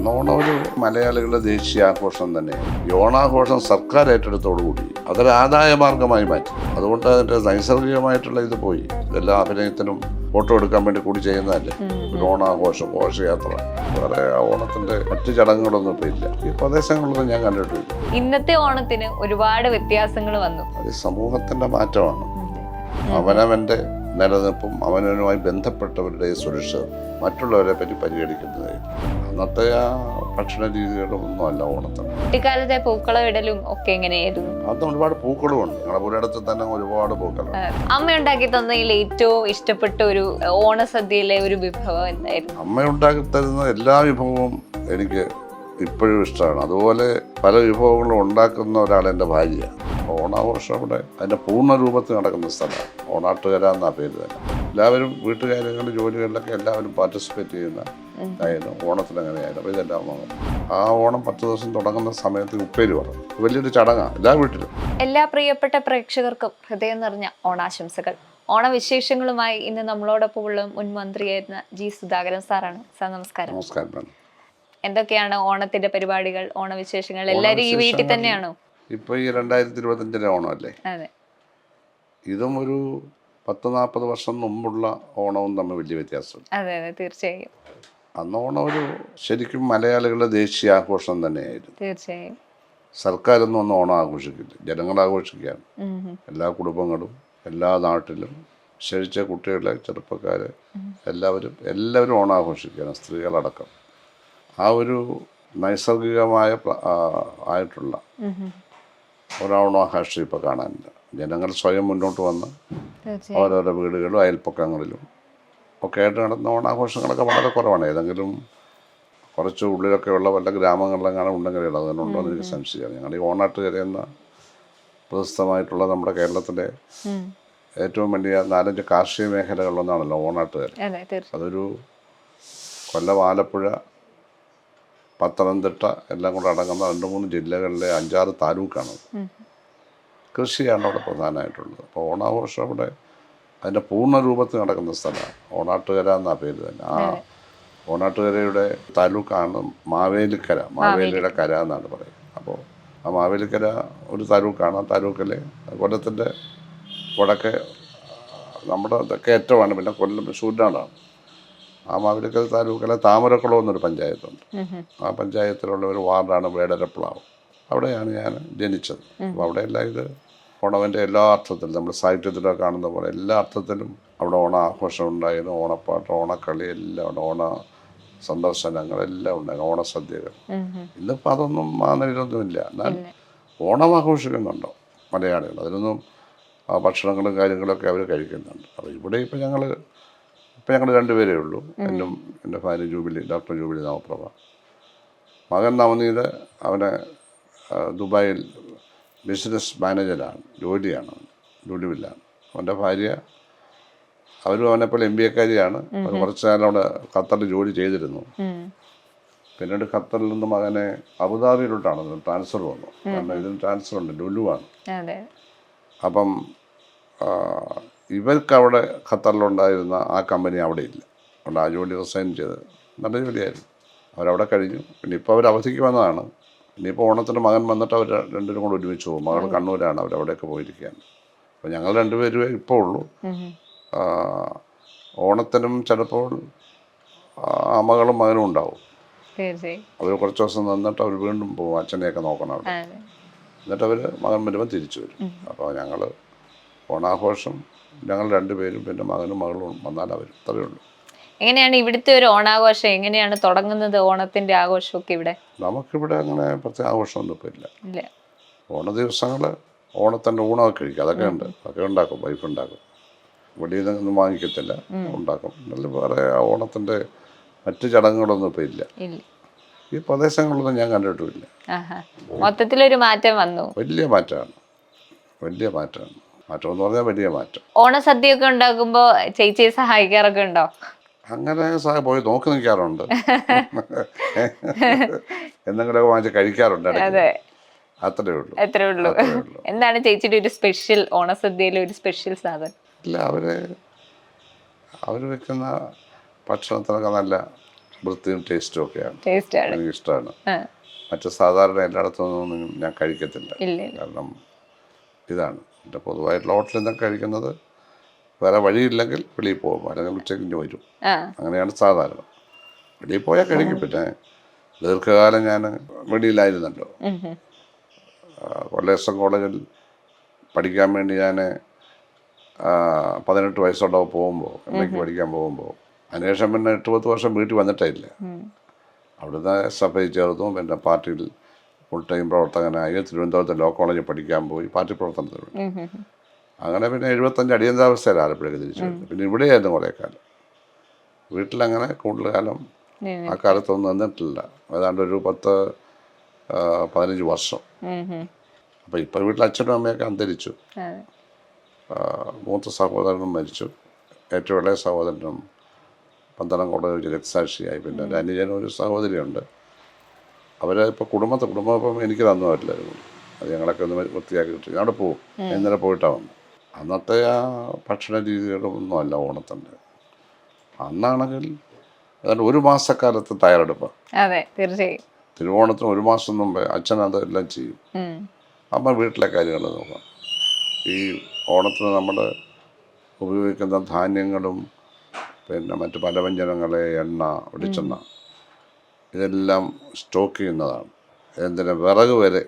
അന്നോണം ഒരു മലയാളികളുടെ ദേശീയ ആഘോഷം തന്നെ ഈ ഓണാഘോഷം സർക്കാർ ഏറ്റെടുത്തോടുകൂടി അതൊരു ആദായ മാർഗമായി മാറ്റി. അതുകൊണ്ട് അതിന്റെ നൈസർഗികമായിട്ടുള്ള ഇത് പോയി. എല്ലാ അഭിനയത്തിനും ഫോട്ടോ എടുക്കാൻ വേണ്ടി കൂടി ചെയ്യുന്നതല്ലേ? ഒരു ഓണാഘോഷം ഘോഷയാത്ര. വേറെ ഓണത്തിന്റെ മറ്റു ചടങ്ങുകളൊന്നും ഇപ്പൊ ഇല്ല. ഈ പ്രദേശങ്ങളിലൊന്നും ഞാൻ കണ്ടിട്ടില്ല. ഇന്നത്തെ ഓണത്തിന് ഒരുപാട് വ്യത്യാസങ്ങൾ വന്നു. അത് സമൂഹത്തിന്റെ മാറ്റമാണ്. അവനവന്റെ നിലനിൽപ്പും അവനവനുമായി ബന്ധപ്പെട്ടവരുടെ സുരക്ഷ മറ്റുള്ളവരെ പറ്റി പരിഗണിക്കുന്നത്. അന്നത്തെ ആ ഭക്ഷണ രീതികളും ഒന്നും അല്ല ഓണത്തിന്. കുട്ടിക്കാലത്തെ പൂക്കളം ഇടലും ഒക്കെ എങ്ങനെയായിരുന്നു? അന്ന് ഒരുപാട് പൂക്കളും ഉണ്ട് ഞങ്ങളുടെ പുരയിടത്ത് തന്നെ ഒരുപാട് പൂക്കളുണ്ട്. അമ്മ ഉണ്ടാക്കി തന്നതിൽ ഏറ്റവും ഇഷ്ടപ്പെട്ട ഒരു ഓണസദ്യയിലെ ഒരു വിഭവം എന്തായിരുന്നു? അമ്മ ഉണ്ടാക്കി തരുന്ന എല്ലാ വിഭവവും എനിക്ക് ഇപ്പോഴും ഇഷ്ടമാണ്. അതുപോലെ പല വിഭവങ്ങളും ഉണ്ടാക്കുന്ന ഒരാൾ എന്റെ ഭാര്യയാണ്. ഓണാഘോഷം അവിടെ അതിന്റെ പൂർണ രൂപത്തിൽ നടക്കുന്ന സ്ഥലമാണ്. ഓണാട്ടുകര എന്നാ പേര് തന്നെ. എല്ലാവരും വീട്ടുകാര്യങ്ങളിൽ ജോലികളിലൊക്കെ എല്ലാവരും പാർട്ടിസിപ്പേറ്റ് ചെയ്യുന്ന ആയിരുന്നു. ഓണത്തിന് അങ്ങനെയായിരുന്നു. അപ്പോൾ ഇതെല്ലാം വന്നു. ആ ഓണം പത്ത് ദിവസം തുടങ്ങുന്ന സമയത്ത് ഉപ്പേരി പറഞ്ഞു വലിയൊരു ചടങ്ങാണ് എല്ലാ വീട്ടിലും. എല്ലാ പ്രിയപ്പെട്ട പ്രേക്ഷകർക്കും ഹൃദയം നിറഞ്ഞ ഓണാശംസകൾ. ഓണവിശേഷങ്ങളുമായി ഇന്ന് നമ്മളോടൊപ്പം ഉള്ള മുൻ മന്ത്രിയായിരുന്ന ജി സുധാകരൻ സാറാണ്. സാർ നമസ്കാരം. നമസ്കാരം എന്തൊക്കെയാണ് ഓണത്തിന്റെ പരിപാടികൾ ഓണവിശേഷങ്ങൾ? എല്ലാവരും ഈ വീട്ടിൽ തന്നെയാണോ? ഇപ്പോൾ ഈ രണ്ടായിരത്തി ഇരുപത്തഞ്ചിലെ ഓണമല്ലേ ഇതും ഒരു പത്ത് നാൽപ്പത് വർഷം മുമ്പുള്ള ഓണവും തമ്മിൽ വലിയ വ്യത്യാസമുണ്ട് അതെ അതെ തീർച്ചയായും. അന്ന് ഓണം ഒരു ശരിക്കും മലയാളികളുടെ ദേശീയ ആഘോഷം തന്നെയായിരുന്നു. തീർച്ചയായും. സർക്കാരൊന്നും ഒന്നും ഓണം ആഘോഷിക്കില്ല ജനങ്ങൾ ആഘോഷിക്കുകയാണ്. എല്ലാ കുടുംബങ്ങളും എല്ലാ നാട്ടിലും ക്ഷണിച്ച കുട്ടികളെ ചെറുപ്പക്കാരെ എല്ലാവരും എല്ലാവരും ഓണം ആഘോഷിക്കുകയാണ് സ്ത്രീകളടക്കം. ആ ഒരു നൈസർഗികമായ ആയിട്ടുള്ള ഉം ആ ഇപ്പോൾ കാണാനില്ല. ജനങ്ങൾ സ്വയം മുന്നോട്ട് വന്ന് ഓരോരോ വീടുകളിലും അയൽപ്പക്കങ്ങളിലും ഒക്കെ ആയിട്ട് നടന്ന ഓണാഘോഷങ്ങളൊക്കെ വളരെ കുറവാണ്. ഏതെങ്കിലും കുറച്ച് ഉള്ളിലൊക്കെ ഉള്ള വല്ല ഗ്രാമങ്ങളിലെങ്ങാനും ഉണ്ടെങ്കിൽ അതിനുണ്ടോ എന്ന് എനിക്ക് സംശയമാണ് ഞങ്ങൾ ഈ ഓണാട്ട് എന്ന പ്രശസ്തമായിട്ടുള്ള നമ്മുടെ കേരളത്തിലെ ഏറ്റവും വലിയ നാലഞ്ച് കാർഷിക മേഖലകളിലൊന്നാണല്ലോ ഓണാട്ട് അതൊരു കൊല്ലം ആലപ്പുഴ പത്തനംതിട്ട എല്ലാം കൂടെ അടങ്ങുന്ന രണ്ട് മൂന്ന് ജില്ലകളിലെ അഞ്ചാറ് താലൂക്കാണ്. കൃഷിയാണ് അവിടെ പ്രധാനമായിട്ടുള്ളത്. അപ്പോൾ ഓണാഘോഷം അവിടെ അതിന്റെ പൂർണ രൂപത്തിൽ നടക്കുന്ന സ്ഥലമാണ്. ഓണാട്ടുകര എന്നാ പേര് തന്നെ. ആ ഓണാട്ടുകരയുടെ താലൂക്കാണ് മാവേലിക്കര. മാവേലിയുടെ കര എന്നാണ് പറയുന്നത്. അപ്പോൾ ആ മാവേലിക്കര ഒരു താലൂക്കാണ്. ആ താലൂക്കിലെ കൊല്ലത്തിന്റെ വടക്കേ നമ്മുടെ കയറ്റമാണ് പിന്നെ കൊല്ലം ശൂരാടാണ് ആ മാവിലക്കൽ താലൂക്കിലെ താമരക്കുളം എന്നൊരു പഞ്ചായത്തുണ്ട്. ആ പഞ്ചായത്തിലുള്ള ഒരു വാർഡാണ് വേടരപ്ലാവ് അവിടെയാണ് ഞാൻ ജനിച്ചത്. അപ്പോൾ അവിടെയെല്ലാം ഇത് ഓണവന്റെ എല്ലാ അർത്ഥത്തിലും നമ്മൾ സാഹിത്യത്തിലൊക്കെ കാണുന്ന പോലെ എല്ലാ അർത്ഥത്തിലും അവിടെ ഓണ ആഘോഷം ഉണ്ടായിരുന്നു. ഓണപ്പാട്ട് ഓണക്കളി എല്ലാം ഉണ്ട്. ഓണ സന്ദർശനങ്ങൾ എല്ലാം ഉണ്ടായിരുന്നു. ഓണസദ്യകൾ. ഇന്നിപ്പോൾ അതൊന്നും ആ നിലയിലൊന്നുമില്ല. എന്നാൽ. ഓണം ആഘോഷിക്കുന്നുണ്ടോ മലയാളികൾ? അതിനൊന്നും ആ ഭക്ഷണങ്ങളും കാര്യങ്ങളൊക്കെ അവർ കഴിക്കുന്നുണ്ട്. അപ്പോൾ ഇവിടെ ഇപ്പോൾ ഞങ്ങൾ ഇപ്പം ഞങ്ങൾ രണ്ടുപേരേ ഉള്ളൂ. എന്നും എന്റെ ഭാര്യ ജൂബിലി ഡോക്ടർ ജൂബിലി നവപ്രഭ മകൻ നവനീത് അവനെ ദുബായിൽ ബിസിനസ് മാനേജരാണ് ജോലിയാണ് അവൻ ജോലിയില്ലാണ് അവന്റെ ഭാര്യ അവരും അവനെപ്പോലെ എം ബി എക്കാരിയാണ് അവർ കുറച്ച് നേരം അവിടെ ഖത്തറിൽ ജോലി ചെയ്തിരുന്നു. പിന്നീട് ഖത്തറിൽ നിന്ന് മകനെ അബുദാബിയിലോട്ടാണ് ട്രാൻസ്ഫർ വന്നു കാരണം ഇതിന് ട്രാൻസ്ഫർ ഉണ്ട് ലുലുവാണ് അപ്പം ഇവർക്ക് അവിടെ ഖത്തറിലുണ്ടായിരുന്ന ആ കമ്പനി അവിടെ ഇല്ല അതുകൊണ്ട് ആ ജോലി റിസൈൻ ചെയ്ത് നല്ല ജോലിയായിരുന്നു. അവരവിടെ കഴിഞ്ഞു. പിന്നെ ഇപ്പോൾ അവർ അവധിക്ക് വന്നതാണ്. ഇനിയിപ്പോൾ ഓണത്തിന് മകൻ വന്നിട്ട് അവർ രണ്ടുപേരും കൂടെ ഒരുമിച്ച് പോകും. മകൾ കണ്ണൂരാണ്. അവരവിടെയൊക്കെ പോയിരിക്കുകയാണ്. അപ്പോൾ ഞങ്ങൾ രണ്ടുപേരുമേ ഇപ്പോൾ ഉള്ളൂ. ഓണത്തിനും ചിലപ്പോൾ ആ, മകളും മകനും ഉണ്ടാവും. അവർ കുറച്ച് ദിവസം നിന്നിട്ട് അവർ വീണ്ടും പോകും. അച്ഛനെയൊക്കെ നോക്കണം അവിടെ. എന്നിട്ട് അവർ മകൻ വരുമ്പോൾ തിരിച്ചു വരും. അപ്പോൾ ഞങ്ങൾ ഓണാഘോഷം ഞങ്ങൾ രണ്ടുപേരും പിന്നെ മകനും മകളും വന്നാൽ അവർ അത്രയേ ഉള്ളൂ. എങ്ങനെയാണ് ഇവിടുത്തെ ഒരു ഓണാഘോഷം? എങ്ങനെയാണ് തുടങ്ങുന്നത് ഓണത്തിന്റെ ആഘോഷമൊക്കെ ഇവിടെ? നമുക്കിവിടെ അങ്ങനെ പ്രത്യേക ആഘോഷമൊന്നും ഇപ്പോൾ ഇല്ല. ഓണ ദിവസങ്ങൾ ഓണത്തിന്റെ ഊണമൊക്കെ കഴിക്കും. അതൊക്കെ ഉണ്ട്. അതൊക്കെ ഉണ്ടാക്കും. വൈഫ് ഉണ്ടാക്കും. വെളിയിൽ നിന്നൊന്നും വാങ്ങിക്കത്തില്ല. ഉണ്ടാക്കും. നല്ല വേറെ ആ ഓണത്തിന്റെ മറ്റു ചടങ്ങുകളൊന്നും ഇപ്പോൾ ഇല്ല. ഈ പ്രദേശങ്ങളിലൊന്നും ഞാൻ കണ്ടിട്ടുമില്ല. മൊത്തത്തിലൊരു മാറ്റം വന്നു. വലിയ മാറ്റമാണ്. വലിയ മാറ്റമാണ്. മാറ്റം എന്ന് പറഞ്ഞാൽ വലിയ മാറ്റം. ഓണസദ്യയൊക്കെ ഉണ്ടാക്കുമ്പോ ചേച്ചിയെ സഹായിക്കാറൊക്കെ ഉണ്ടോ? അങ്ങനെ പോയി നോക്കി നിൽക്കാറുണ്ട്. എന്തെങ്കിലുമൊക്കെ വാങ്ങിച്ച് കഴിക്കാറുണ്ട് അതെ. അത്രേ ഉള്ളൂ. അത്രേ ഉള്ളൂ. എന്താണ് ചേച്ചിയുടെ ഒരു സ്പെഷ്യൽ ഓണസദ്യയിലെ ഒരു സ്പെഷ്യൽ സാധനം? ഇല്ല അവർ അവർ വെക്കുന്ന ഭക്ഷണത്തിനൊക്കെ നല്ല വൃത്തിയും ടേസ്റ്റും ഒക്കെയാണ്. എനിക്ക് ഇഷ്ടമാണ്. മറ്റു സാധാരണ എല്ലായിടത്തുനിന്നും ഞാൻ കഴിക്കത്തില്ല. കാരണം ഇതാണ്. എന്റെ പൊതുവായിട്ടുള്ള ഹോട്ടലിൽ നിന്നൊക്കെ കഴിക്കുന്നത് വേറെ വഴിയില്ലെങ്കിൽ വെളിയിൽ പോകും. അല്ലെങ്കിൽ ഉച്ചയ്ക്ക് ഇങ്ങ് വരും അങ്ങനെയാണ് സാധാരണ. വെളിയിൽ പോയാൽ കഴിക്കും. പിന്നെ ദീർഘകാലം ഞാൻ വെളിയിലായിരുന്നല്ലോ. കൊല്ലേശ്വരം കോളേജിൽ പഠിക്കാൻ വേണ്ടി ഞാൻ പതിനെട്ട് വയസ്സുള്ളവ പോകുമ്പോൾ എം എക്ക് പഠിക്കാൻ പോകുമ്പോൾ അതിനുശേഷം പിന്നെ എട്ട് പത്ത് വർഷം വീട്ടിൽ വന്നിട്ടേ ഇല്ല. അവിടുന്ന് സഭയിൽ ചേർന്നു. പിന്നെ പാർട്ടിയിൽ ഫുൾ ടൈം പ്രവർത്തകനായി തിരുവനന്തപുരത്തെ ലോ കോളേജിൽ പഠിക്കാൻ പോയി പാർട്ടി പ്രവർത്തനത്തിൽ. അങ്ങനെ പിന്നെ എഴുപത്തഞ്ച് അടിയന്തരാവസ്ഥയിൽ ആലപ്പുഴയ്ക്ക് തിരിച്ചു പിന്നെ ഇവിടെയായിരുന്നു കുറേ കാലം വീട്ടിലങ്ങനെ കൂടുതൽ കാലം ആ കാലത്തൊന്നും നിന്നിട്ടില്ല. ഏതാണ്ട് ഒരു പത്ത് പതിനഞ്ച് വർഷം. അപ്പം ഇപ്പം അപ്പോൾ ഇപ്പോൾ വീട്ടിൽ അച്ഛനും അമ്മയൊക്കെ അന്തരിച്ചു. മൂത്ത സഹോദരനും മരിച്ചു. ഏറ്റവും ഇളയ സഹോദരനും പന്തളം കോടതി രക്തസാക്ഷിയായി പിന്നെ ഒരു അനുജനും ഒരു സഹോദരിയുണ്ട്. അവരെ ഇപ്പോൾ കുടുംബത്തെ കുടുംബം ഇപ്പം എനിക്ക് തന്നു പറ്റില്ലായിരുന്നു അത് ഞങ്ങളൊക്കെ ഒന്ന് വൃത്തിയാക്കി കിട്ടി അവിടെ പോകും ഇന്നലെ പോയിട്ടാണ് വന്നു. അന്നത്തെ ആ ഭക്ഷണ രീതികളൊന്നും അല്ല ഓണത്തിന്റെ. അന്നാണെങ്കിൽ അതായത് ഒരു മാസക്കാലത്ത് തയ്യാറെടുപ്പ്. അതെ തീർച്ചയായും. തിരുവോണത്തിന് ഒരു മാസം മുമ്പേ അച്ഛൻ അതെല്ലാം ചെയ്യും. അമ്മ വീട്ടിലെ കാര്യങ്ങൾ നോക്കാം. ഈ ഓണത്തിന് നമ്മൾ ഉപയോഗിക്കുന്ന ധാന്യങ്ങളും പിന്നെ മറ്റ് പലവ്യഞ്ജനങ്ങളെ എണ്ണ വെളിച്ചെണ്ണ ഇതെല്ലാം സ്റ്റോക്ക് ചെയ്യുന്നതാണ്. എന്തിന്? വിറക് വരെ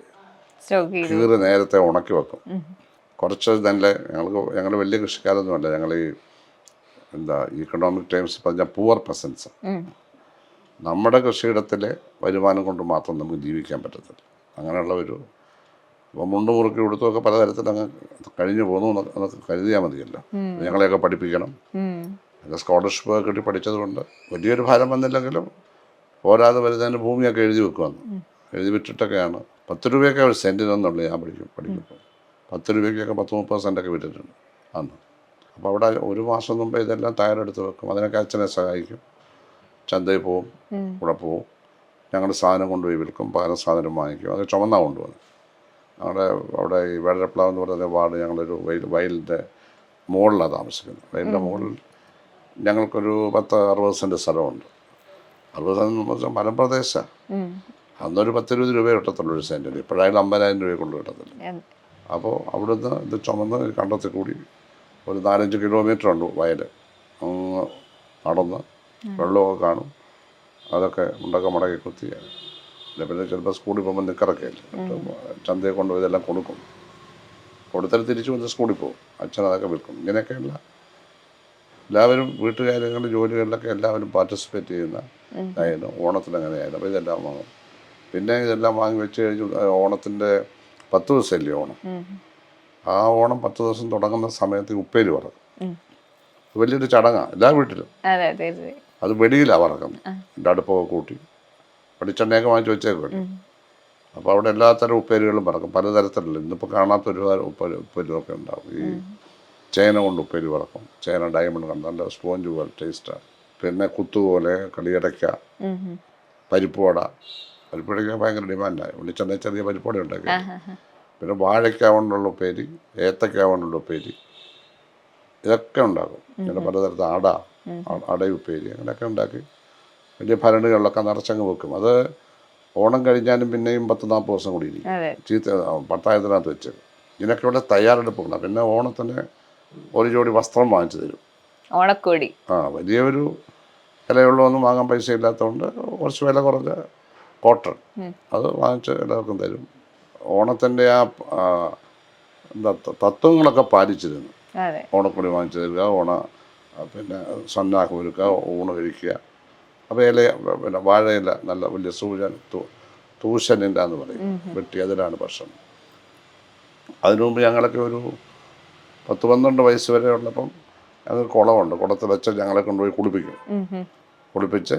കീറി നേരത്തെ ഉണക്കി വെക്കും. കുറച്ച് നല്ല ഞങ്ങൾക്ക് ഞങ്ങൾ വലിയ കൃഷിക്കാരൊന്നും അല്ല ഞങ്ങൾ ഈ എന്താ ഇക്കണോമിക് ടൈംസ് പറഞ്ഞാൽ പൂവർ പെസൻസ് നമ്മുടെ കൃഷിയിടത്തിലെ വരുമാനം കൊണ്ട് മാത്രം നമുക്ക് ജീവിക്കാൻ പറ്റത്തില്ല. അങ്ങനെയുള്ള ഒരു അപ്പോൾ മുണ്ട് മുറുക്കി കൊടുത്തുമൊക്കെ പലതരത്തിൽ അങ്ങ് കഴിഞ്ഞു പോകുന്നു എന്നൊക്കെ കരുതിയാൽ മതിയല്ലോ. ഞങ്ങളെയൊക്കെ പഠിപ്പിക്കണം. സ്കോളർഷിപ്പ് കിട്ടി പഠിച്ചതുകൊണ്ട് വലിയൊരു ഭാരം വന്നില്ലെങ്കിലും പോരാതെ വരുന്നതിന് ഭൂമിയൊക്കെ എഴുതി വെക്കുമെന്ന് എഴുതി വിട്ടിട്ടൊക്കെയാണ്. പത്ത് രൂപയൊക്കെ ഒരു സെന്റിനൊന്നുള്ളൂ ഞാൻ പഠിക്കും പഠിക്കുമ്പോൾ പത്ത് രൂപയ്ക്കൊക്കെ പത്ത് മുപ്പത് സെന്റൊക്കെ വിട്ടിട്ടുണ്ട് അന്ന്. അപ്പോൾ അവിടെ ഒരു മാസം മുമ്പ് ഇതെല്ലാം തയ്യാറെടുത്ത് വെക്കും. അതിനൊക്കെ അച്ഛനെ സഹായിക്കും. ചന്തയിൽ പോവും ഇവിടെ കൂടെ പോവും. ഞങ്ങളുടെ സാധനം കൊണ്ടുപോയി വിൽക്കും പകരം സാധനം വാങ്ങിക്കും. അത് ചുമന്നാ കൊണ്ടുപോകുന്നത്. ഞങ്ങളുടെ അവിടെ ഈ വേടരപ്ലാവ് എന്ന് പറയുന്ന വാർഡ് ഞങ്ങളൊരു വയൽ വയലിന്റെ മുകളിലാണ് താമസിക്കുന്നത്. വയലിന്റെ മുകളിൽ ഞങ്ങൾക്കൊരു പത്ത് അറുപത് സെന്റ് സ്ഥലമുണ്ട്. അറുപത് എന്ന് വെച്ചാൽ. അന്നൊരു പത്തിരുപത് രൂപയെ കിട്ടത്തുള്ളൂ ഒരു സെന്റിന് ഇപ്പോഴായാലും അമ്പതിനായിരം രൂപയെ കൊണ്ട് കിട്ടത്തില്ല. അപ്പോൾ അവിടുന്ന് ഇത് ചുമന്ന് കണ്ടത്തിൽ കൂടി ഒരു നാലഞ്ച് കിലോമീറ്റർ ഉണ്ട് വയൽ നടന്ന് വെള്ളമൊക്കെ കാണും. അതൊക്കെ മുണ്ടൊക്കെ മുടക്കി കുത്തി. പിന്നെ പിന്നെ ചിലപ്പോൾ സ്കൂളിൽ പോകുമ്പോൾ നിൽക്കറൊക്കെ ചന്തയെ കൊണ്ടുപോയി ഇതെല്ലാം കൊടുക്കും. കൊടുത്താൽ തിരിച്ചു വന്ന് സ്കൂളിൽ പോകും. അച്ഛൻ അതൊക്കെ വിൽക്കും. ഇങ്ങനെയൊക്കെയുള്ള എല്ലാവരും വീട്ടുകാര്യങ്ങളിൽ ജോലികളിലൊക്കെ എല്ലാവരും പാർട്ടിസിപ്പേറ്റ് ചെയ്യുന്ന ഇതായിരുന്നു ഓണത്തിന് അങ്ങനെയായിരുന്നു. അപ്പോൾ ഇതെല്ലാം വാങ്ങും. പിന്നെ ഇതെല്ലാം വാങ്ങി വെച്ച് കഴിഞ്ഞു ഓണത്തിന്റെ പത്ത് ദിവസമല്ലേ ഓണം? ആ ഓണം പത്ത് ദിവസം തുടങ്ങുന്ന സമയത്ത് ഉപ്പേരി വറക്കും. വലിയൊരു ചടങ്ങാണ് എല്ലാ വീട്ടിലും. അതെ വെടിയിലാണ് വറക്കുന്നത്. എന്റെ അടുപ്പൊക്കെ കൂട്ടി വെളിച്ചെണ്ണയൊക്കെ വാങ്ങിച്ച് വെച്ചേക്കും അപ്പോൾ അവിടെ എല്ലാത്തരം ഉപ്പേരികളും പറക്കും പലതരത്തിലുള്ള ഇന്നിപ്പോൾ കാണാത്ത ഒരുപാട് ഉപ്പേരി ഉപ്പേരികളൊക്കെ ഉണ്ടാവും. ഈ ചേന കൊണ്ട് ഉപ്പേരി വറക്കും. ചേന ഡയമണ്ട് കണ്ട് നല്ല സ്പോഞ്ച് പോലെ ടേസ്റ്റാണ് പിന്നെ കുത്തുപോലെ കളിയടയ്ക്ക. പരിപ്പുവട പരിപ്പുവടയ്ക്ക് ഭയങ്കര ഡിമാൻഡായി ഉള്ളിച്ചെണ്ണ ചെറിയ പരിപ്പുവട ഉണ്ടാക്കി. പിന്നെ വാഴയ്ക്ക കൊണ്ടുള്ള ഉപ്പേരി ഏത്തക്ക കൊണ്ടുള്ള ഉപ്പേരി ഇതൊക്കെ ഉണ്ടാക്കും. പിന്നെ പലതരത്തിൽ അട അ- അട ഉപ്പേരി അങ്ങനെയൊക്കെ ഉണ്ടാക്കി. വലിയ ഭരണികളിലൊക്കെ നിറച്ചങ്ങ് വെക്കും. അത് ഓണം കഴിഞ്ഞാലും പിന്നെയും പത്ത് നാൽപ്പത് ദിവസം കൂടി ഇരിക്കും. ചീത്ത പട്ടായത്തിനകത്ത് വെച്ച്. ഇതിനൊക്കെ ഇവിടെ തയ്യാറെടുപ്പുണ്ട് പിന്നെ ഓണത്തിന് ഒരു ജോഡി വസ്ത്രം വാങ്ങിച്ചു തരും. ഓണക്കോടി. ആ വലിയൊരു വിലയുള്ളതൊന്നും വാങ്ങാൻ പൈസ ഇല്ലാത്തതുകൊണ്ട് കുറച്ച് വില കുറഞ്ഞ കോട്ടൺ. അത് വാങ്ങിച്ച് എല്ലാവർക്കും തരും. ഓണത്തിന്റെ ആ എന്താ തത്വങ്ങളൊക്കെ പാലിച്ചിരുന്നു. ഓണക്കൊടി വാങ്ങിച്ചു തരിക ഓണ പിന്നെ സന്നാഹം ഒരുക്കുക ഊണ് കഴിക്കുക. അപ്പോൾ ഇല പിന്നെ വാഴയില നല്ല വലിയ സൂചൻ തൂ തൂശനിന്റെ എന്ന് പറയും. വെട്ടി അതിലാണ് ഭക്ഷണം. അതിനു മുമ്പ് ഞങ്ങളൊക്കെ ഒരു പത്ത് പന്ത്രണ്ട് വയസ്സ് വരെ ഉള്ളപ്പം ഞങ്ങൾക്ക് കുളമുണ്ട്. കുളത്തിൽ വെച്ച് ഞങ്ങളെ കൊണ്ടുപോയി കുളിപ്പിക്കും. കുളിപ്പിച്ച്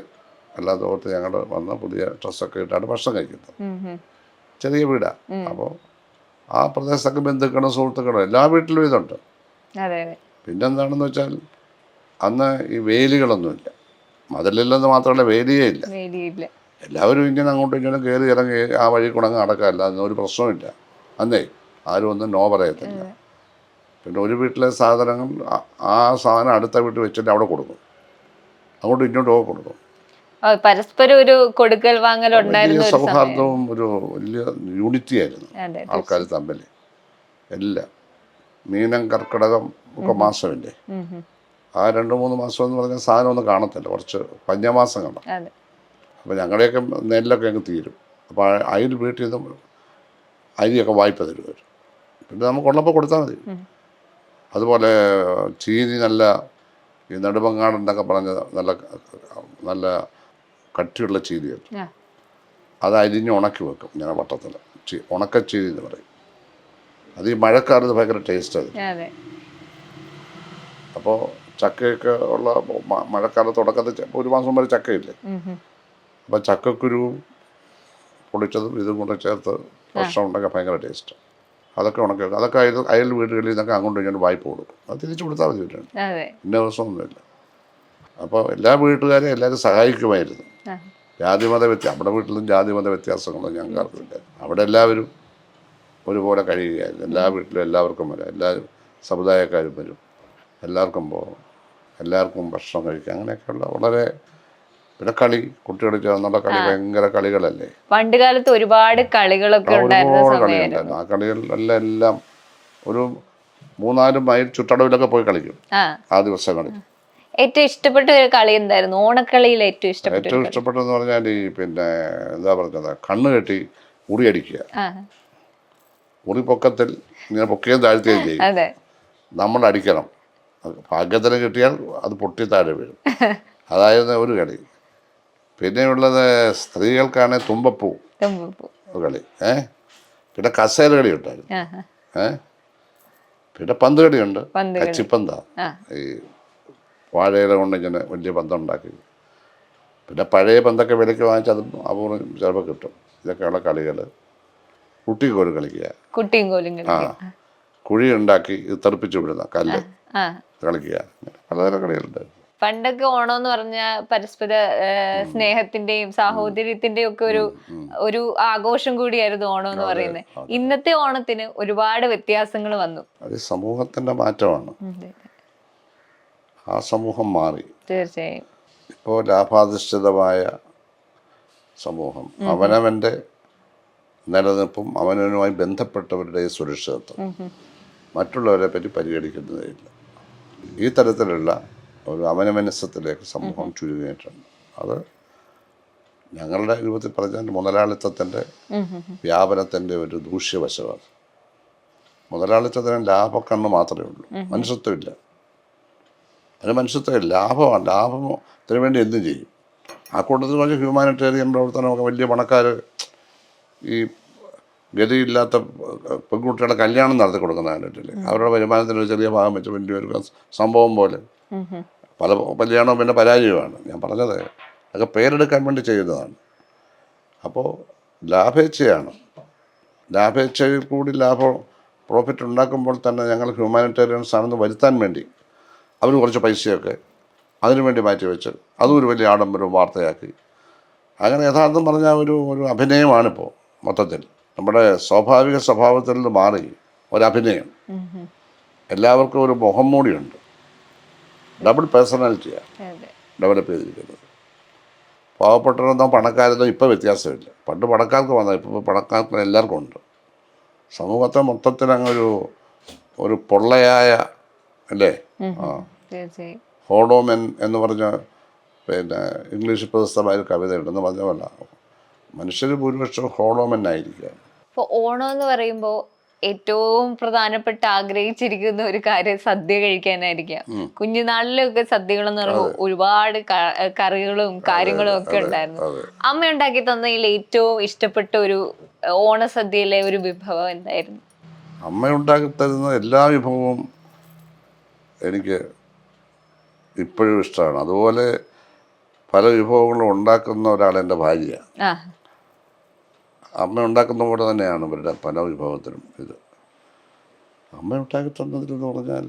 എല്ലാ ദിവസവും ഞങ്ങൾ വന്ന് പുതിയ ഡ്രസ്സൊക്കെ ഇട്ടാണ് ഭക്ഷണം കഴിക്കുന്നത്. ചെറിയ വീടാണ് അപ്പോൾ ആ പ്രദേശത്തൊക്കെ ബന്ധുക്കളും സുഹൃത്തുക്കളും എല്ലാ വീട്ടിലും ഇതുണ്ട്. അതെ അതെ. പിന്നെന്താണെന്ന് വെച്ചാൽ അന്ന് ഈ വേലികളൊന്നുമില്ല. മതിലില്ലെന്ന് മാത്രമല്ല വേലിയേ ഇല്ല. എല്ലാവരും ഇങ്ങനെ അങ്ങോട്ടും ഇങ്ങനെ കയറി ഇറങ്ങി ആ വഴി കുണങ്ങ് അടക്കമല്ല അതൊന്നും പ്രശ്നമില്ല അന്നേ ആരും ഒന്നും നോ പറയത്തില്ല. പിന്നെ ഒരു വീട്ടിലെ സാധനങ്ങൾ ആ- സാധനം അടുത്ത വീട്ടിൽ വെച്ചിട്ട് അവിടെ കൊടുക്കും. അങ്ങോട്ടും ഇങ്ങോട്ടും ഒക്കെ കൊടുക്കും. പരസ്പരം ഒരു കൊടുക്കൽ വാങ്ങൽ ഉണ്ടായിരുന്നു സൗഹാർദ്ദവും ഒരു വലിയ യൂണിറ്റി ആയിരുന്നു ആൾക്കാർ തമ്മിൽ. എല്ലാം. മീനം കർക്കിടകം ഒക്കെ മാസമില്ലേ. ആ രണ്ട് മൂന്ന് മാസം എന്ന് പറഞ്ഞാൽ സാധനം ഒന്നും കാണത്തില്ല. കുറച്ച് പഞ്ഞമാസം കാണാം അപ്പൊ ഞങ്ങളുടെയൊക്കെ നെല്ലൊക്കെ അങ്ങ് തീരും. അപ്പോൾ അതിൽ വീട്ടിൽ നിന്നും അരിയൊക്കെ വായ്പ തരുമായിരുന്നു പിന്നെ നമുക്കുള്ളപ്പോൾ കൊടുത്താൽ മതി. അതുപോലെ ചീനി നല്ല ഈ നെടുമങ്ങാടെന്നൊക്കെ പറഞ്ഞ നല്ല നല്ല കട്ടിയുള്ള ചീനി ആ, അത് അരിഞ്ഞ് ഉണക്കി വെക്കും ഞാൻ വട്ടത്തിൽ. ഉണക്കച്ചീനി എന്ന് പറയും. അത് ഈ മഴക്കാലത്ത് ഭയങ്കര ടേസ്റ്റ് അത് അതെ. അപ്പോൾ ചക്കയൊക്കെ ഉള്ള മഴക്കാലത്ത് തുടക്കത്തിൽ ഒരു മാസം വരെ ചക്കയില്ലേ. അപ്പം ചക്കക്കുരുവും പൊളിച്ചതും ഇതും കൂടെ ചേർത്ത് ഭക്ഷണം ഉണ്ടെങ്കിൽ ഭയങ്കര ടേസ്റ്റ് അതൊക്കെ ഉണക്കി വെക്കും. അതൊക്കെ അയൽ അയൽ വീടുകളിൽ നിന്നൊക്കെ അങ്ങോട്ട് ഞാൻ വായ്പ കൊടുക്കും അത് തിരിച്ചു കൊടുത്താൽ മതി വീട്ടിൽ. അതെ. ഇന്ന ദിവസമൊന്നുമില്ല അപ്പോൾ എല്ലാ വീട്ടുകാരെയും എല്ലാവരും സഹായിക്കുമായിരുന്നു. ജാതിമത വ്യത്യാസം നമ്മുടെ വീട്ടിലും ജാതിമത വ്യത്യാസങ്ങളൊന്നും ഞങ്ങൾക്ക് ആർക്കില്ല. അവിടെ എല്ലാവരും ഒരുപോലെ കഴിയുകയായിരുന്നു. എല്ലാ വീട്ടിലും എല്ലാവർക്കും വരാം. എല്ലാ സമുദായക്കാരും വരും. എല്ലാവർക്കും പോകും എല്ലാവർക്കും ഭക്ഷണം കഴിക്കാം. അങ്ങനെയൊക്കെയുള്ള വളരെ പിന്നെ കളി കുട്ടികൾ ചേർന്നുള്ള കളി ഭയങ്കര കളികളല്ലേ? പണ്ട് കാലത്ത് ഒരുപാട് കളികളൊക്കെ ഒരുപാട് കളികളുണ്ടായിരുന്നു ആ കളികളിലെല്ലാം എല്ലാം ഒരു മൂന്നാൽ മൈൽ ചുറ്റളവിലൊക്കെ പോയി കളിക്കും ആ. ദിവസങ്ങളിൽ. ഏറ്റവും ഇഷ്ടപ്പെട്ട ഒരു കളി എന്തായിരുന്നു? ഓണക്കളിയിൽ ഏറ്റവും ഇഷ്ടപ്പെട്ട ഏറ്റവും ഇഷ്ടപ്പെട്ടെന്ന് പറഞ്ഞാൽ ഈ പിന്നെ എന്താ പറഞ്ഞത്? കണ്ണ് കെട്ടി ഉറിയടിക്കുക അടിക്കുക. ഉറി പൊക്കത്തിൽ ഇങ്ങനെ പൊക്കുകയും താഴ്ത്തുകയും ചെയ്യും നമ്മൾ അടിക്കണം. ഭാഗ്യത്തിന് കിട്ടിയാൽ അത് പൊട്ടി താഴെ വീഴും. അതായിരുന്നു ഒരു കളി. പിന്നെയുള്ളത് സ്ത്രീകൾക്കാണ് തുമ്പപ്പൂ. കളി. ഏ? പിന്നെ കസേര കളി ഉണ്ടായിരുന്നു. ഏ? പിന്നെ പന്ത് കളിയുണ്ട് കച്ചിപ്പന്താ. ഈ വാഴയില കൊണ്ട് ഇങ്ങനെ വലിയ പന്തമുണ്ടാക്കി പിന്നെ പഴയ പന്തൊക്കെ വിലയ്ക്ക് വാങ്ങിച്ച് അതും അപൂർവം ചിലപ്പോൾ കിട്ടും. ഇതൊക്കെയുള്ള കളികൾ. കുട്ടിക്കോൽ കളിക്കുക. കുട്ടിയും കോലും ആ. കുഴി ഉണ്ടാക്കി ഇത് തെറുപ്പിച്ച് വിടുന്ന കല്ല്. കളിക്കുക. പലതരം കളികളുണ്ട് പണ്ടൊക്കെ ഓണം എന്ന് പറഞ്ഞ പരസ്പര സ്നേഹത്തിന്റെയും സാഹോദര്യത്തിന്റെയും ഒക്കെ ഒരു ഒരു ആഘോഷം കൂടിയായിരുന്നു ഓണം എന്ന് പറയുന്നത്. ഇന്നത്തെ ഓണത്തിന് ഒരുപാട് വ്യത്യാസങ്ങൾ വന്നു. അത് സമൂഹത്തിന്റെ മാറ്റമാണ്. ആ സമൂഹം മാറി. തീർച്ചയായും. ഇപ്പോൾ ലാഭാധിഷ്ഠിതമായ സമൂഹം. അവനവന്റെ നിലനിൽപ്പും അവനവനുമായി ബന്ധപ്പെട്ടവരുടെ സുരക്ഷിതത്വം. മറ്റുള്ളവരെ പറ്റി പരിഗണിക്കുന്നതേയില്ല. ഈ തരത്തിലുള്ള ഒരു അവനമനസ്സത്തിലേക്ക് സമൂഹം ചുരുങ്ങിയിട്ടുണ്ട്. അത് ഞങ്ങളുടെ രൂപത്തിൽ പറഞ്ഞാൽ മുതലാളിത്തത്തിന്റെ. വ്യാപനത്തിന്റെ ഒരു ദൂഷ്യവശമാണ്. മുതലാളിത്തത്തിന് ലാഭക്കണ്ണ് മാത്രമേ ഉള്ളൂ. മനുഷ്യത്വമില്ല. അതിന് മനുഷ്യത്വം ലാഭമാണ്. ലാഭത്തിന് വേണ്ടി എന്തും ചെയ്യും. ആ കൂട്ടത്തിൽ കുറച്ച് ഹ്യൂമാനിറ്റേറിയൻ പ്രവർത്തനമൊക്കെ വലിയ പണക്കാർ ഈ ഗതിയില്ലാത്ത പെൺകുട്ടികളുടെ കല്യാണം നടത്തി കൊടുക്കുന്ന കണ്ടിട്ടില്ലേ അവരുടെ വരുമാനത്തിന് ഒരു ചെറിയ ഭാഗം വെച്ച് വലിയൊരു സംഭവം പോലെ. പല കല്യാണവും പിന്നെ പരാജയമാണ് ഞാൻ പറഞ്ഞത് അതൊക്കെ പേരെടുക്കാൻ വേണ്ടി ചെയ്യുന്നതാണ്. അപ്പോൾ ലാഭേച്ഛയാണ്. ലാഭേച്ഛയിൽ കൂടി ലാഭം പ്രോഫിറ്റ് ഉണ്ടാക്കുമ്പോൾ തന്നെ ഞങ്ങൾ ഹ്യൂമാനിറ്റേറിയൻസ് ആണെന്ന് വരുത്താൻ വേണ്ടി അവർ കുറച്ച് പൈസയൊക്കെ അതിനു വേണ്ടി മാറ്റി വെച്ച് അതും ഒരു വലിയ ആഡംബരവും വാർത്തയാക്കി. അങ്ങനെ യഥാർത്ഥം പറഞ്ഞ ഒരു ഒരു അഭിനയമാണിപ്പോൾ മൊത്തത്തിൽ. നമ്മുടെ സ്വാഭാവിക സ്വഭാവത്തിൽ നിന്ന് മാറി ഒരഭിനയം. എല്ലാവർക്കും ഒരു മുഖം മൂടിയുണ്ട്. ഡബിൾ പേഴ്സണാലിറ്റിയാണ് ഡെവലപ്പ് ചെയ്തിരിക്കുന്നത്. പാവപ്പെട്ടവരെന്നോ പണക്കാരെന്നോ ഇപ്പോൾ വ്യത്യാസമില്ല. പണ്ട് പണക്കാർക്ക് വന്നാൽ ഇപ്പോൾ പണക്കാർക്ക് എല്ലാവർക്കും ഉണ്ട്. സമൂഹത്തെ മൊത്തത്തിൽ അങ്ങൊരു ഒരു പൊള്ളയായ അല്ലേ? ആ. ഹോഡോമെൻ എന്ന് പറഞ്ഞ പിന്നെ ഇംഗ്ലീഷ് പ്രശസ്തമായ ഒരു കവിതയുണ്ടെന്ന് പറഞ്ഞ പോലെ മനുഷ്യർ ഭൂരിപക്ഷം ഹോഡോമെൻ ആയിരിക്കുക ഇപ്പോൾ ഓണം എന്ന് പറയുമ്പോ ഏറ്റവും പ്രധാനപ്പെട്ട ആഗ്രഹിച്ചിരിക്കുന്ന ഒരു കാര്യം സദ്യ കഴിക്കാനായിരിക്കാം. കുഞ്ഞുനാളിലൊക്കെ സദ്യകളെന്ന് പറയുമ്പോൾ ഒരുപാട് കറികളും കാര്യങ്ങളും ഒക്കെ ഉണ്ടായിരുന്നു. അമ്മ ഉണ്ടാക്കി തന്നതിൽ ഏറ്റവും ഇഷ്ടപ്പെട്ട ഒരു ഓണസദ്യയിലെ ഒരു വിഭവം എന്തായിരുന്നു? അമ്മ ഉണ്ടാക്കി തരുന്ന എല്ലാ വിഭവവും എനിക്ക് ഇപ്പോഴും ഇഷ്ടമാണ്. അതുപോലെ പല വിഭവങ്ങളും ഉണ്ടാക്കുന്ന ഒരാൾ എന്റെ ഭാര്യയാണ് അമ്മ ഉണ്ടാക്കുന്ന പോലെ തന്നെയാണ് ഇവരുടെ പല വിഭവത്തിനും ഇത്. അമ്മ ഉണ്ടാക്കി തന്നതിലെന്ന് പറഞ്ഞാൽ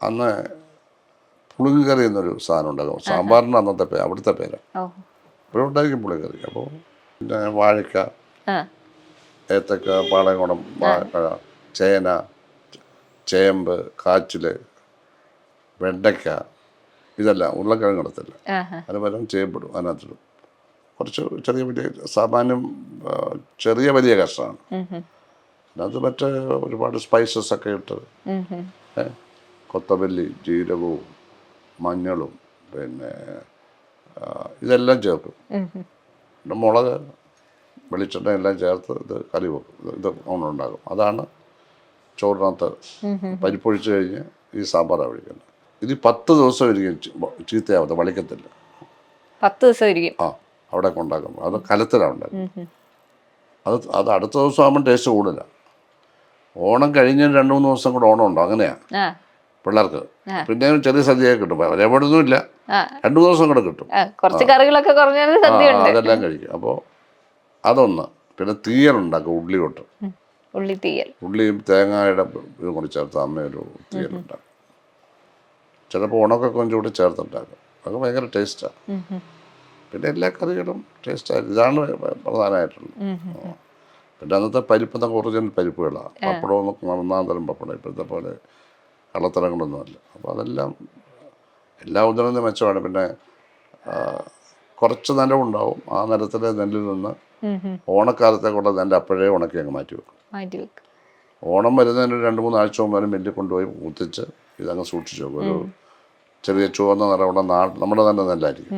അന്ന് പുളിങ്കറി എന്നൊരു സാധനം ഉണ്ടാക്കും സാമ്പാറിന് അന്നത്തെ പേര് അവിടുത്തെ പേരാണ് ഓ. ഇവിടെ ഉണ്ടായിരിക്കും പുളിങ്കറി അപ്പോൾ പിന്നെ വാഴക്ക ഏത്തക്ക പാളയംകുളം വാഴ ചേന ചേമ്പ് കാച്ചിൽ വെണ്ടയ്ക്ക ഇതല്ല ഉരുളക്കിഴങ്ങ് ഇടത്തില്ല. ആഹാ. അതിന് പകരം ചേമ്പിടും അതിനകത്തിടും. കുറച്ച് ചെറിയ വലിയ സാമാന്യം ചെറിയ വലിയ കഷ്ണമാണ് അത് മറ്റേ ഒരുപാട് സ്പൈസസ് ഒക്കെ ഇട്ട്. കൊത്തമല്ലി ജീരകവും മഞ്ഞളും പിന്നെ ഇതെല്ലാം ചേർക്കും. പിന്നെ മുളക് വെളിച്ചെണ്ണ എല്ലാം ചേർത്ത് ഇത് കറി വെക്കും. ഇത് ഉണ്ടാകും അതാണ് ചോറിനകത്ത് പരിപ്പൊഴിച്ച് കഴിഞ്ഞ് ഈ സാമ്പാറാണ് ഒഴിക്കുന്നത് ഇത് പത്ത് ദിവസം ഇരിക്കും ചീത്തയാവത്ത വളിക്കത്തില്ല. പത്ത് ദിവസം ഇരിക്കും ആ. അവിടെ കൊണ്ടാക്കും അത് കലത്തിലാണ് ഉണ്ടാക്കുന്നത്. അത് അത് അടുത്ത ദിവസം ആകുമ്പോൾ ടേസ്റ്റ് കൂടുതലാണ് ഓണം കഴിഞ്ഞ രണ്ട് മൂന്ന് ദിവസം കൂടെ ഓണം ഉണ്ടോ? അങ്ങനെയാണ് പിള്ളേർക്ക്. പിന്നെ ചെറിയ സദ്യയൊക്കെ കിട്ടും. ഒരേപോഴൊന്നും ഇല്ല. രണ്ടു ദിവസം കൂടെ കിട്ടും. കുറച്ച് കറികളൊക്കെ അതെല്ലാം കഴിക്കും. അപ്പോൾ അതൊന്ന് പിന്നെ തീയലുണ്ടാക്കും ഉള്ളി തൊട്ട്. ഉള്ളി തീയൽ. ഉള്ളിയും തേങ്ങയുടെ ഇത് കൂടി ചേർത്ത് അമ്മ ഒരു തീയലുണ്ടാക്കും ചിലപ്പോൾ ഉണക്കൊക്കെ കൊഞ്ചുകൂടി ചേർത്തുണ്ടാക്കും അതൊക്കെ ഭയങ്കര ടേസ്റ്റാണ്. പിന്നെ എല്ലാ കറികളും ടേസ്റ്റായിരുന്നു ഇതാണ് പ്രധാനമായിട്ടുള്ളത്. പിന്നെ അന്നത്തെ പരിപ്പ് എന്നൊക്കെ ഒറിജിനൽ പരിപ്പുകളാണ്. പപ്പടവും ഒന്നാം തരം പപ്പടം ഇപ്പോഴത്തെ പോലെ കള്ളത്തരങ്ങളൊന്നുമല്ല അപ്പോൾ അതെല്ലാം എല്ലാ ഉദരനും മെച്ചമാണ്. പിന്നെ കുറച്ച് നിലവുണ്ടാവും ആ നിലത്തിലെ നെല്ലിൽ നിന്ന് ഓണക്കാലത്തെ കൂടെ നെല്ല് അപ്പോഴേ ഉണക്കി അങ്ങ് മാറ്റി വെക്കും. മാറ്റി വെക്കും. ഓണം വരുന്നതിന് രണ്ട് മൂന്ന് ആഴ്ച മുമ്പ് മില്ല് മില്ലിൽ കൊണ്ടുപോയി കുത്തിച്ച് ഇതങ്ങ് സൂക്ഷിച്ചു വെക്കും. ഒരു ചെറിയ ചുവന്ന നിറമുള്ള നാ നമ്മുടെ തന്നെ നെല്ലായിരിക്കും.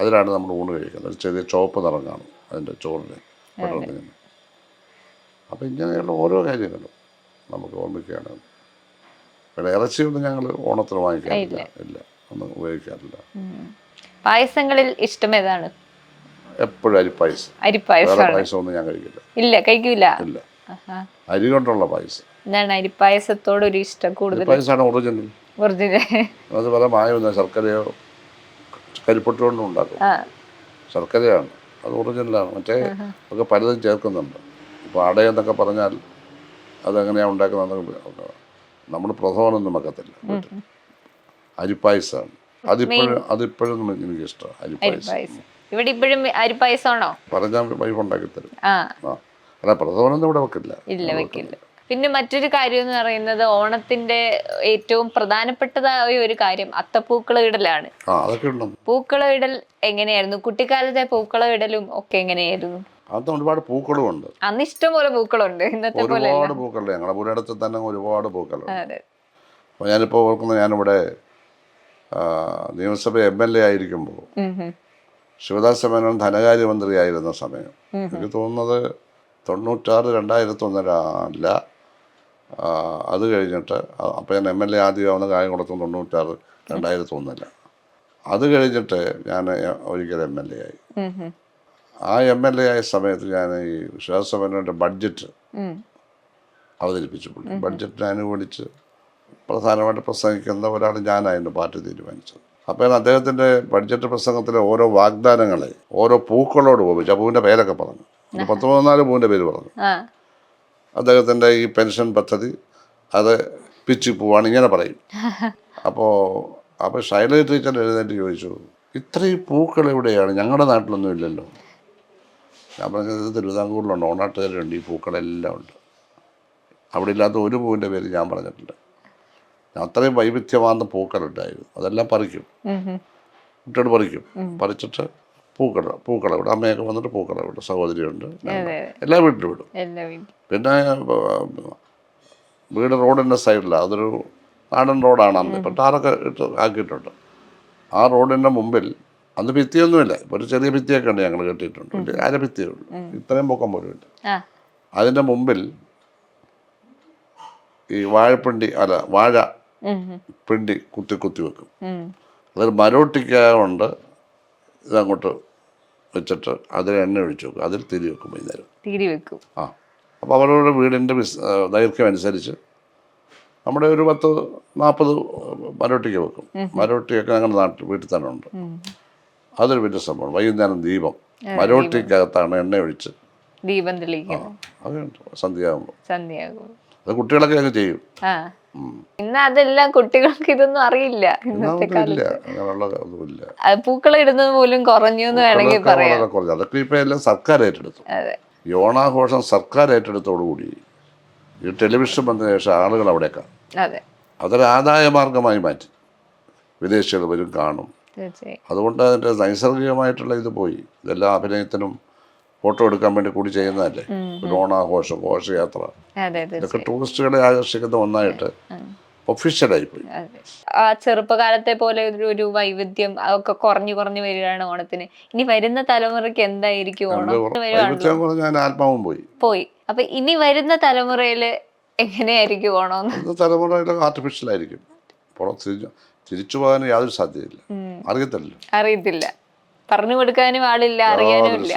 അതിലാണ് നമ്മൾ ഊണ് കഴിക്കുന്നത്. ചെറിയ ചുവപ്പ് നിറം കാണും അതിന്റെ ചോറിന് വെള്ളത്തിന് അപ്പം ഇങ്ങനെയുള്ള ഓരോ കാര്യങ്ങളും നമുക്ക് ഓർമ്മിക്കുകയാണ്. പിന്നെ ഇറച്ചിയൊന്നും ഞങ്ങൾ ഓണത്തിന് വാങ്ങിക്കാറില്ല. ഇല്ല. ഒന്നും ഉപയോഗിക്കാറില്ല. പായസങ്ങളിൽ ഇഷ്ടം ഏതാണ്? എപ്പോഴും അരിപ്പായസം അരിപ്പായസം പായസം ഒന്നും ഞാൻ കഴിക്കില്ല. ഇല്ല കഴിക്കില്ല ഇല്ല. അരി കൊണ്ടുള്ള പായസം. എന്താണ് അരിപ്പായസത്തോട് ഒരു ഇഷ്ടം കൂടുതൽ പായസമാണ് ഒറിജിനൽ ഒറിജിനൽ അത് പല മായമൊന്നും ശർക്കരയോ കരിപ്പൊട്ടി കൊണ്ടും ഉണ്ടാക്കും ശർക്കരയാണ്. അത് ഒറിജിനലാണ്. മറ്റേ ഒക്കെ പലതും ചേർക്കുന്നുണ്ട്. ഇപ്പോൾ അടയെന്നൊക്കെ പറഞ്ഞാൽ അതെങ്ങനെയാണ് ഉണ്ടാക്കുന്നത് നമ്മൾ പ്രഥമനൊന്നും വെക്കത്തില്ല അരിപ്പായസാണ്. അതിപ്പോഴും അതിപ്പോഴും എനിക്ക് ഇഷ്ടമാണ് അരിപ്പായസം. ഇവിടെ ഇപ്പോഴും അരിപ്പായസമാണോ പറഞ്ഞാൽ വൈഫ് ഉണ്ടാക്കി തരും. അല്ല പ്രഥമനൊന്നും ഇവിടെ വെക്കില്ല. ഇല്ല വെക്കില്ല. പിന്നെ മറ്റൊരു കാര്യം എന്ന് പറയുന്നത് ഓണത്തിന്റെ ഏറ്റവും പ്രധാനപ്പെട്ടതായ ഒരു കാര്യം അത്തപ്പൂക്കള ഇടലാണ്. പൂക്കള ഇടൽ എങ്ങനെയായിരുന്നു? കുട്ടിക്കാലത്തെ പൂക്കള ഇടലും ഒക്കെ എങ്ങനെയായിരുന്നു? അന്ന് ഒരുപാട് പൂക്കളും ഉണ്ട് അന്ന് ഇഷ്ടംപോലെ പൂക്കളുണ്ട്. ഇന്നത്തെ പോലെ ഒരുപാട് പൂക്കളുണ്ട്. ഞങ്ങളുടെ പുരയിടത്തിൽ തന്നെ ഒരുപാട് പൂക്കളുണ്ട്. അപ്പോൾ ഞാനിപ്പോൾ ഓർക്കുന്നത് ഞാനിവിടെ നിയമസഭ എം എൽ എ ആയിരിക്കുമ്പോൾ. ശിവദാസ മേനോൻ ധനകാര്യമന്ത്രിയായിരുന്ന സമയം. എനിക്ക് തോന്നുന്നത് തൊണ്ണൂറ്റാറ് രണ്ടായിരത്തി ഒന്നിലല്ല അത് കഴിഞ്ഞിട്ട് അപ്പോൾ ഞാൻ എം എൽ എ ആദ്യമാവുന്ന കായംകുളത്ത് തൊണ്ണൂറ്റാറ് രണ്ടായിരത്തി ഒന്നില്ല അത് കഴിഞ്ഞിട്ട് ഞാൻ ഒരിക്കൽ എം എൽ എ ആയി. ആ എം എൽ എ ആയ സമയത്ത് ഞാൻ ഈ ശിവദാസ മേനോന്റെ ബഡ്ജറ്റ്. അവതരിപ്പിച്ചു പുള്ളി ബഡ്ജറ്റിനെ അനുകൂലിച്ച് പ്രധാനമായിട്ട് പ്രസംഗിക്കുന്ന ഒരാൾ ഞാനായിരുന്നു പാർട്ടി തീരുമാനിച്ചത്. അപ്പോൾ ഞാൻ അദ്ദേഹത്തിന്റെ ബഡ്ജറ്റ് പ്രസംഗത്തിലെ ഓരോ വാഗ്ദാനങ്ങളെ ഓരോ പൂക്കളോട് ഉപയോഗിച്ചു ആ പൂവിന്റെ പേരൊക്കെ പറഞ്ഞു. പത്ത് പതിനാല് പൂവിന്റെ പേര് പറഞ്ഞു. അദ്ദേഹത്തിന്റെ ഈ പെൻഷൻ പദ്ധതി അത് പിച്ചു പോവാണ് ഇങ്ങനെ പറയും. അപ്പോൾ അപ്പോൾ ശൈലജ ടീച്ചർ എഴുന്നേറ്റ് ചോദിച്ചു ഇത്രയും പൂക്കൾ എവിടെയാണ്? ഞങ്ങളുടെ നാട്ടിലൊന്നും ഇല്ലല്ലോ. ഞാൻ പറഞ്ഞത് തിരുവിതാംകൂറിലുണ്ട് ഓണാട്ടുകാരുണ്ട് ഈ പൂക്കളെല്ലാം ഉണ്ട്. അവിടെ ഇല്ലാത്ത ഒരു പൂവിന്റെ പേര് ഞാൻ പറഞ്ഞിട്ടില്ല. അത്രയും വൈവിധ്യമാർന്ന പൂക്കളുണ്ടായിരുന്നു അതെല്ലാം പറിക്കും. കുട്ടിയോട് പറിക്കും. പറിച്ചിട്ട് പൂക്കൾ പൂക്കട വിടും അമ്മയൊക്കെ വന്നിട്ട് പൂക്കട വിടും സഹോദരിയുണ്ട് എല്ലാ വീട്ടിലും വിടും പിന്നെ വീട് റോഡിന്റെ സൈഡിലാണ് അതൊരു നാടൻ റോഡാണ് അന്ന്. ഇപ്പം ടാറൊക്കെ ഇട്ട് ആക്കിയിട്ടുണ്ട്. ആ റോഡിന്റെ മുമ്പിൽ അന്ന് ഭിത്തിയൊന്നുമില്ല. ഇപ്പോൾ ഒരു ചെറിയ ഭിത്തിയൊക്കെ ഉണ്ട് ഞങ്ങൾ കെട്ടിയിട്ടുണ്ട്. അര ഭിത്തിയേ ഉള്ളൂ. ഇത്രയും പൊക്കം പോലും ഇല്ല. അതിന്റെ മുമ്പിൽ ഈ വാഴപ്പിണ്ടി അല്ല വാഴ. പിണ്ടി കുത്തി കുത്തി വെക്കും. അതൊരു മരോട്ടിക്കായ കൊണ്ട് ഇതങ്ങോട്ട് വെച്ചിട്ട് അതിൽ എണ്ണ ഒഴിച്ചു വെക്കും. അതിൽ തിരി വെക്കും വൈകുന്നേരം. തിരി വെക്കും. ആ. അപ്പോൾ അവരുടെ വീടിന്റെ വിസ് ദൈർഘ്യം അനുസരിച്ച് നമ്മുടെ ഒരു പത്ത് നാൽപ്പത് മരോട്ടിക്ക് വെക്കും. മരോട്ടിയൊക്കെ ഞങ്ങളുടെ നാട്ടിൽ വീട്ടിൽ തന്നെ ഉണ്ട്. അതൊരു വലിയ സംഭവം വൈകുന്നേരം ദീപം. മരോട്ടിക്കകത്താണ് എണ്ണ ഒഴിച്ച്. ദീപം തെളിയിക്കുന്നത്. അതുണ്ട് സന്ധ്യയാകുമ്പോൾ. സന്ധ്യയാകും അത് കുട്ടികളൊക്കെ അങ്ങ് ചെയ്യും. ഇന്ന് അതെല്ലാം കുട്ടികൾക്ക് ഇതൊന്നും അറിയില്ല അങ്ങനെയുള്ള പൂക്കൾ ഇടുന്നത് പോലും കുറഞ്ഞു എന്ന് വേണമെങ്കിൽ പറയാം. അതൊക്കെ ഇപ്പൊ എല്ലാം സർക്കാർ ഏറ്റെടുത്തു. ഈ ഓണാഘോഷം സർക്കാർ ഏറ്റെടുത്തോടുകൂടി ഈ ടെലിവിഷൻ വന്നതിന് ശേഷം ആളുകൾ അവിടേക്കാണ്. അതെ. അതൊരു ആദായ മാർഗമായി മാറ്റി. വിദേശികൾ വരും കാണും. അതുകൊണ്ട് അതിന്റെ നൈസർഗികമായിട്ടുള്ള ഇത് പോയി. ഇതെല്ലാം അഭിനയത്തിനും ഫോട്ടോ എടുക്കാൻ വേണ്ടി കൂടി ചെയ്യുന്നതല്ലേ? ഒരു ഓണാഘോഷം ഘോഷയാത്ര. ഇതൊക്കെ ടൂറിസ്റ്റുകളെ ആകർഷിക്കുന്ന ഒന്നായിട്ട് ഒഫീഷ്യലായി പോയി ആ ചെറുപ്പകാലത്തെ പോലെ ഒരു വൈവിധ്യം അതൊക്കെ കുറഞ്ഞു കുറഞ്ഞു വരികയാണ് ഓണത്തിന്. ഇനി വരുന്ന തലമുറയ്ക്ക് എന്തായിരിക്കും ഓണം? ആത്മാവും പോയി. പോയി. അപ്പൊ ഇനി വരുന്ന തലമുറയിൽ എങ്ങനെയായിരിക്കും ഓണം? തലമുറയിലെ ആർട്ടിഫിഷ്യൽ ആയിരിക്കും. തിരിച്ചു പോകാൻ യാതൊരു സാധ്യതയില്ല. അറിയത്തില്ല അറിയത്തില്ല. പറഞ്ഞു കൊടുക്കാനും ആളില്ല അറിയാനും ഇല്ല.